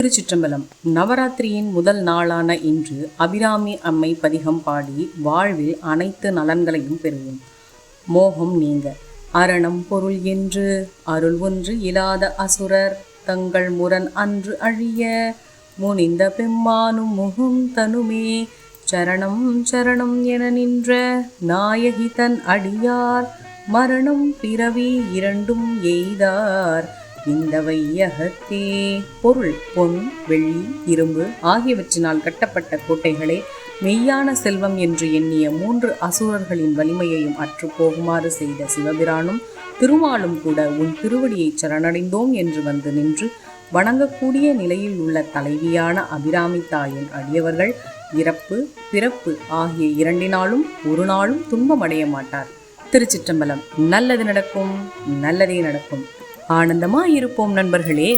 திருச்சிற்றம்பலம். நவராத்திரியின் முதல் நாளான இன்று அபிராமி அம்மை பதிகம் பாடி வாழ்வில் அனைத்து நலன்களையும் பெறுவோம். மோகம் நீங்க. அரணம் பொருள் என்று அருள் ஒன்று இல்லாத அசுரர் தங்கள் முரண் அன்று அழிய முனிந்த பெம்மானும் முகும் தனுமே. சரணம் சரணம் என நின்ற நாயகி தன் அடியார் மரணம் பிறவி இரண்டும் எய்தார். இந்த வையகத்தே பொருள் பொன் வெள்ளி இரும்பு ஆகியவற்றினால் கட்டப்பட்ட கோட்டைகளே மெய்யான செல்வம் என்று எண்ணிய மூன்று அசுரர்களின் வலிமையையும் அற்று போகுமாறு செய்த சிவபிரானும் திருமாலும் கூட உன் திருவடியை சரணடைந்தோம் என்று வந்து நின்று வணங்கக்கூடிய நிலையில் உள்ள தலைவியான அபிராமி தாயின் அடியவர்கள் இறப்பு பிறப்பு ஆகிய இரண்டினாலும் ஒரு நாளும் துன்பமடைய மாட்டார். திருச்சிற்றம்பலம் நல்லது நடக்கும் நல்லதே நடக்கும். ஆனந்தமாக இருப்போம் நண்பர்களே.